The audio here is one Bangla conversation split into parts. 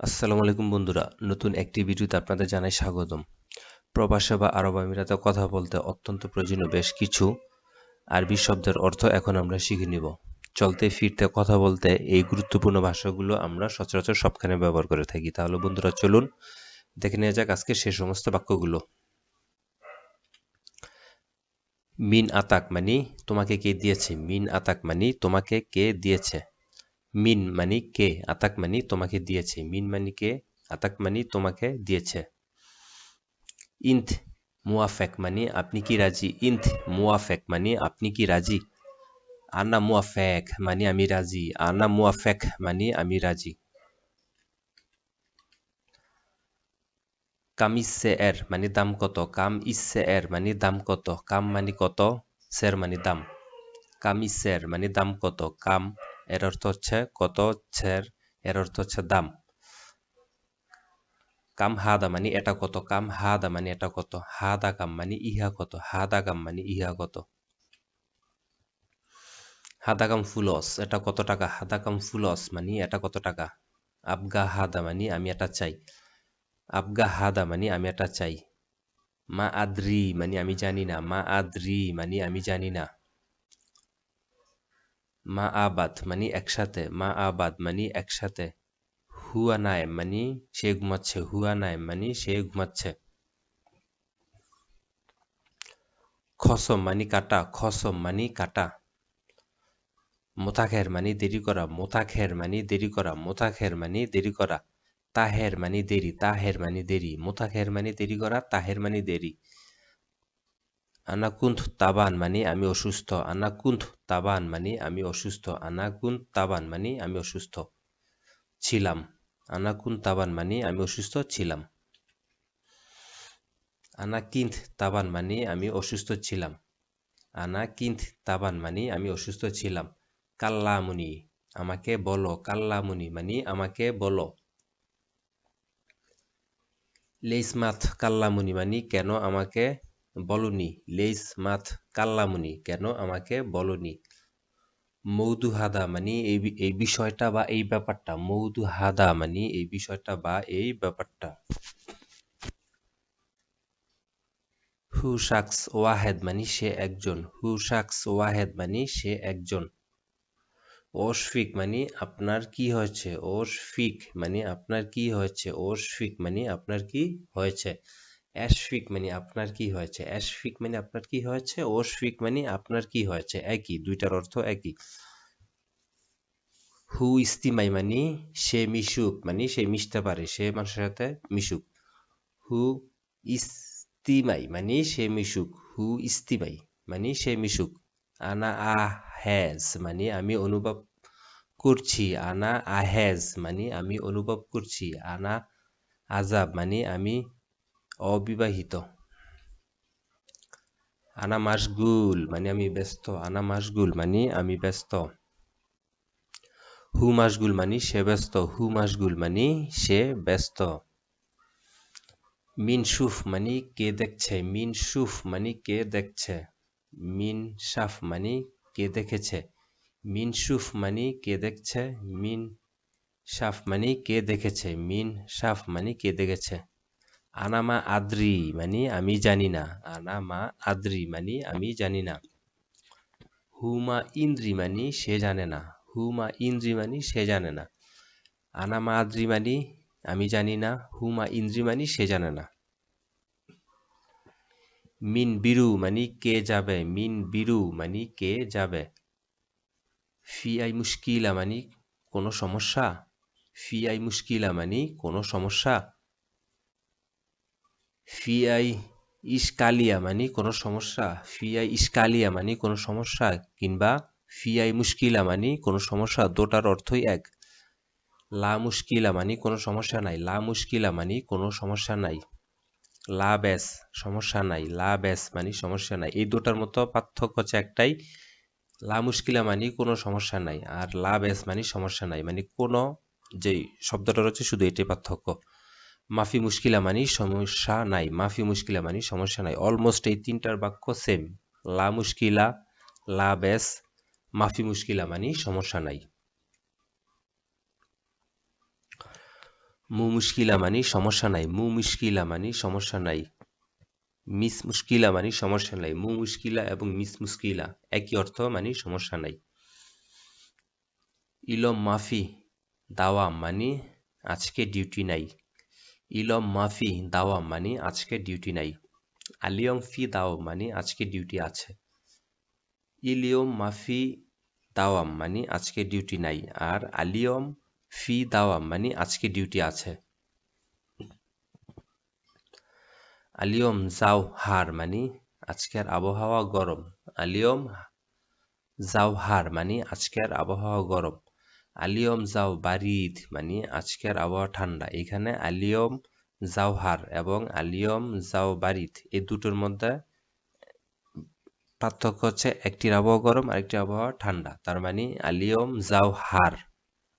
আসসালামু আলাইকুম বন্ধুরা, নতুন একটি ভিডিওতে আপনাদের জানাই স্বাগতম। প্রবাসে বা আরব আমিরাতে কথা বলতে অত্যন্ত প্রয়োজনীয় বেশ কিছু আরবি শব্দের অর্থ এখন আমরা শিখে নিব। চলতে ফিরতে কথা বলতে এই গুরুত্বপূর্ণ ভাষাগুলো আমরা সচরাচর সবখানে ব্যবহার করে থাকি। তাহলে বন্ধুরা চলুন, দেখে নেওয়া যাক আজকে সে সমস্ত বাক্যগুলো। মিন আতাক মানি তোমাকে কে দিয়েছে? মিন আতাক মানি তোমাকে কে দিয়েছে? মিন মানি কে, আতাক মানি তোমাকে দিয়েছে। মিন মানি কে, আতাক মানি তোমাকে দিয়েছে। ইন্থ মুয়াফেক মানি আপনি কি রাজি? ইন্থ মুয়াফেক মানি আপনি কি রাজি? আনা মুয়াফেক মানি আমি রাজি। আনা মুয়াফেক মানি আমি রাজি। কাম ইসে এর মানে দাম কত? কাম ইসে এর মানে দাম কত? কাম মানে কত? সের মানে দাম। কাম ইসের মানে দাম কত? কাম এর অর্থ হচ্ছে কত, ছের, এর অর্থ হচ্ছে দাম। কাম হাদা মানে এটা কত, কাম হাদা মানে এটা কত, হাদা কাম মানে ইহা কত, হাদা কাম মানে ইহা কত। হাদা কাম ফুলস এটা কত টাকা? হাদা কাম ফুলস মানে এটা কত টাকা? আবগা হাদা মানে আমি এটা চাই। আবগা হাদা মানে আমি এটা চাই। মা আদ্রি মানে আমি জানি না, মা আদ্রি মানে আমি জানি না। মা আবাদ মানে একসাথে, মা আবাদ মানে একসাথে। হুয়া নাই মানে সে ঘুমাচ্ছে, হুয়া নাই মানে সে ঘুমাচ্ছে। খসম মানে কাটা, খসম মানে কাটা। মোতাখের মানে দেরি করা, মোতাখের মানে দেরি করা, মোতাখের মানে দেরি করা। তাহের মানে দেরি, তাহের মানে দেরি, মোতাখের মানে দেরি করা, তাহের মানে দেরি। আনাকুন্থ তাবান মানে আমি অসুস্থ। আনাকুন্থ তাবান মানে আমি অসুস্থ। আনাকুন্থ তাবান মানে আমি অসুস্থ। ছিলাম। আনাকুন তাবান মানে আমি অসুস্থ, ছিলাম। আনাকিন্থ তাবান মানে আমি অসুস্থ, ছিলাম। আনাকিন্থ তাবান মানে আমি অসুস্থ, ছিলাম। কাল্লামুনি, আমাকে বলো। কাল্লামুনি মানে আমাকে বলো। লেইসমাথ কাল্লামুনি মানে কেন আমাকে বলনি, লেইস মাথ কাল্লামুনি, কেন আমাকে বলনি? মৌদু হাদা মানে এই বিষয়টা বা এই ব্যাপারটা মৌদু হাদা মানে এই বিষয়টা বা এই ব্যাপারটা। হু শাকস ওয়াহেদ মানে সে একজন, হু শাকস ওয়াহেদ মানে সে একজন। ওশফিক মানে আপনার কি হয়েছে? ওশফিক মানে আপনার কি হয়েছে? ওশফিক মানে আপনার কি হয়েছে? অ্যাশফিক মানে আপনার কি হয়েছে? অ্যাশফিক মানে আপনার কি হয়েছে? ওশফিক মানে আপনার কি হয়েছে? একই, দুইটার অর্থ একই। হু ইস্তিমাই মানে সে মিশুক মানে সে মিশতে পারে, সে মানুষের সাথে মিশুক। হু ইস্তিমাই মানে সে মিশুক। হু ইস্তিমাই মানে সে মিশুক। আনা আহেজ মানে আমি অনুভব করছি। আনা আহেজ মানে আমি অনুভব করছি। আনা আজাব মানে আমি অবিবাহিত। আনা মাসগুল মানে আমি ব্যস্ত। আনা মাসগুল মানে আমি ব্যস্ত। হু মাসগুল মানে সে ব্যস্ত। হু মাসগুল মানে সে ব্যস্ত। মিন সুফ মানে কে দেখছে? মিন সুফ মানে কে দেখছে? মিন সাফ মানে কে দেখেছে? মিন সুফ মানে কে দেখছে? মিন সাফ মানে কে দেখেছে? মিন সাফ মানে কে দেখেছে? আনামা আদ্রি মানে আমি জানি না। আনামা আদ্রি মানে আমি জানি না। হুমা ইন্দ্রি মানে সে জানে না। হুমা ইন্দ্রি মানে সে জানে না। আনামা আদ্রি মানে আমি জানি না। হুমা ইন্দ্রি মানে সে জানে না। মিন বিরু মানে কে যাবে। মিন বিরু মানে কে যাবে। ফি আই মুশকিলা মানে কোনো সমস্যা। ফি আই মুশকিলা মানে কোনো সমস্যা। ফিআই ইস্কালিয়া মানে কোনো সমস্যা, ফিআই ইস্কালিয়া মানে কোনো সমস্যা কিংবা ফিআই মুশকিলা মানে কোনো সমস্যা, দুটার অর্থই এক। লা মুশকিলা মানে কোনো সমস্যা নাই, লা মুশকিলা মানে কোনো সমস্যা নাই। লা ব্যাস, সমস্যা নাই, লা ব্যাস মানে সমস্যা নাই। এই দুটার মতো পার্থক্য হচ্ছে একটাই, লা মুশকিলা মানে কোনো সমস্যা নাই আর লা ব্যাস মানে সমস্যা নাই। মানে কোনো যে শব্দটা রয়েছে শুধু এটাই পার্থক্য। মাফি মুশকিলা মানি সমস্যা নাই। মাফি মুশকিলা মানি সমস্যা নাই। অলমোস্ট এই তিনটার বাক্য সেম লা মুশকিলা, লা বেস, মাফি মুশকিলা মানি সমস্যা নাই। মু মুশকিলা মানে সমস্যা নাই। মু মুশকিলা মানে সমস্যা নাই। মিস মুশকিলা মানে সমস্যা নাই। মু মুশকিলা এবং মিস মুশকিলা, একই অর্থ মানে সমস্যা নাই। ইলম মাফি, দাওয়া মানে আজকে ডিউটি নাই। ইলম মাফি দাওয়া মানে আজকে ডিউটি নাই। আলিয়ম ফি দাও মানে আজকে ডিউটি আছে। ইলিয়ম মাফি দাওয়াম মানে আজকে ডিউটি নাই আর আলিয়ম ফি দাওয়াম মানে আজকে ডিউটি আছে। আলিয়ম যাও হার মানে আজকের আবহাওয়া গরম। আলিয়ম যাও হার মানে আজকের আবহাওয়া গরম। আলিয়ম যাও বারিদ মানে আজকের আবহাওয়া ঠান্ডা। এখানে আলিয়ম জাওহার এবং আলিয়ম জাও বারিদ এই দুটোর মধ্যে পার্থক্য হচ্ছে একটির আবহাওয়া গরম আরেকটির আবহাওয়া ঠান্ডা। তার মানে আলিয়ম জাও হার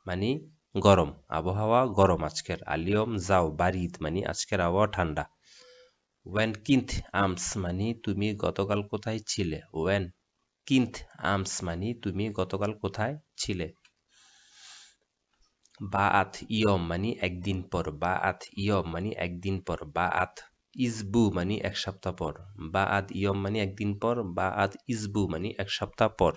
মানে গরম, আবহাওয়া গরম আজকের। আলিয়ম যাও বারিদ মানে আজকের আবহাওয়া ঠান্ডা। ওয়েন কিন্থ আমস মানে তুমি গতকাল কোথায় ছিলে? ওয়েন কিন্থ আমস মানে তুমি গতকাল কোথায় ছিলে? বা আথ ইয়ম মানে একদিন পর বা আথ ইয়ম মানে একদিন পর বা আথ ইসবু মানে এক সপ্তাহ পর বা আদ ইয়ম মানে একদিন পর বা আদ ইসবু মানে এক সপ্তাহ পর।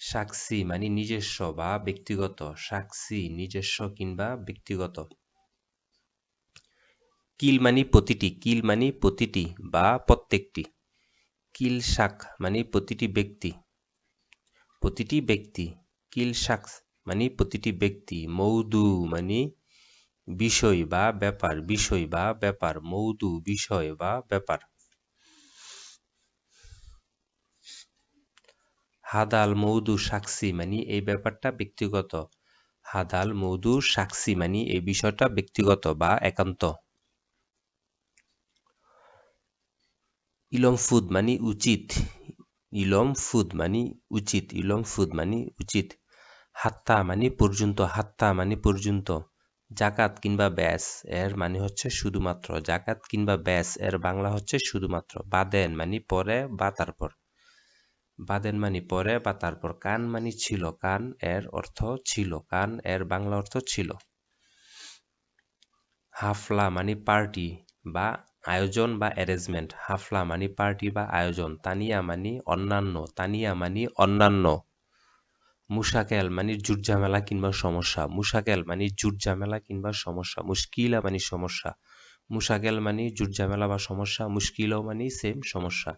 সাক্ষী মানে নিজস্ব বা ব্যক্তিগত সাক্ষী নিজস্ব কিংবা ব্যক্তিগত। কিল মানে প্রতিটি, কিল মানে প্রতিটি বা প্রত্যেকটি। কিল শাক মানে প্রতিটি ব্যক্তি প্রতিটি ব্যক্তি, কিল শাক মানে প্রতিটি ব্যক্তি, মৌদু মানে বিষয় বা ব্যাপার, বিষয় বা ব্যাপার, মৌদু বিষয় বা ব্যাপার। হাদাল মৌদু সাক্ষী মানে এই ব্যাপারটা ব্যক্তিগত। হাদাল মৌদু সাক্ষী মানে এই বিষয়টা ব্যক্তিগত বা একান্ত। ইলম ফুদ মানে উচিত। ইলম ফুদ মানে উচিত। ইলম ফুদ মানে উচিত। হাত্তা মানে পর্যন্ত হাত্তা মানে পর্যন্ত। জাকাত কিংবা ব্যাস এর মানে হচ্ছে শুধুমাত্র। জাকাত কিংবা ব্যাস এর বাংলা হচ্ছে শুধুমাত্র। বাদেন মানে পরে বা তারপর। বাদেন মানে পরে বা তারপর। কান মানে ছিল। কান এর অর্থ ছিল। কান এর বাংলা অর্থ ছিল। হাফলা মানে পার্টি বা আয়োজন বা অ্যারেঞ্জমেন্ট। হাফলা মানে পার্টি বা আয়োজন। তানিয়া মানে অন্যান্য। তানিয়া মানে অন্যান্য। মুশাকেল মানে জুট ঝামেলা কিংবা সমস্যা মুশাকেল মানে জুট ঝামেলা কিংবা সমস্যা, মুশকিলা মানে সমস্যা মুশাকেল মানে জুট ঝামেলা বা সমস্যা মুশকিলও মানে সেম সমস্যা।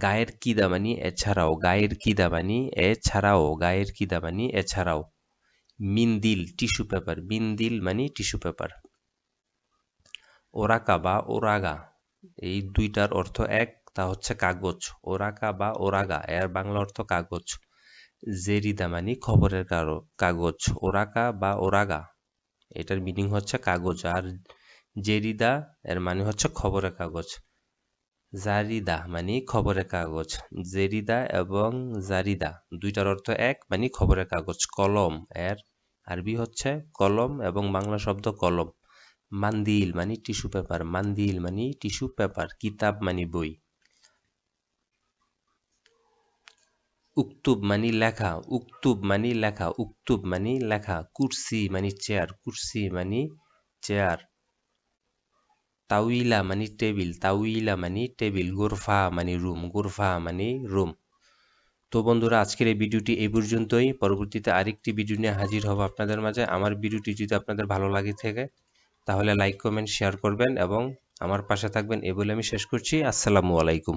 গায়ের কিদা মানে এছাড়াও, গায়ের কিদা মানে এছাড়াও, গায়ের কিদা মানে এছাড়াও। মিন্দিল টিস্যু পেপার মিন্দিল মানে টিস্যু পেপার। ওরাকা বা ওরাগা, এই দুইটার অর্থ এক, তা হচ্ছে কাগজ। ওরাকা বা ওরাগা, এর বাংলা অর্থ কাগজ। জেরিদা মানে খবরের কাগজ, ওরাকা বা ওরাগা। এটার মিনিং হচ্ছে কাগজ, আর জেরিদা এর মানে হচ্ছে খবরের কাগজ। জারিদা মানে খবরের কাগজ। জেরিদা এবং জারিদা দুইটার অর্থ এক মানে খবরের কাগজ, কলম। এর আরবি হচ্ছে কলম এবং বাংলা শব্দ কলম। মান্দিল মানে টিস্যু পেপার। মান্দিল মানে টিস্যু পেপার, কিতাব মানে বই। উক্তুব মানে লেখা, উক্তুব মানে লেখা, উক্তুব মানে লেখা, কুরসি মানে চেয়ার, কুরসি মানে চেয়ার তাউইলা মানে টেবিল তাউইলা মানে টেবিল, গোরফা মানে রুম, গোরফা মানে রুম। তো বন্ধুরা, আজকের এই ভিডিওটি এই পর্যন্তই। পরবর্তীতে আরেকটি ভিডিও নিয়ে হাজির হব আপনাদের মাঝে। আমার ভিডিওটি যদি আপনাদের ভালো লাগে থাকে, তাহলে লাইক, কমেন্ট, শেয়ার করবেন এবং আমার পাশে থাকবেন এ বলে আমি শেষ করছি। আসসালামু আলাইকুম।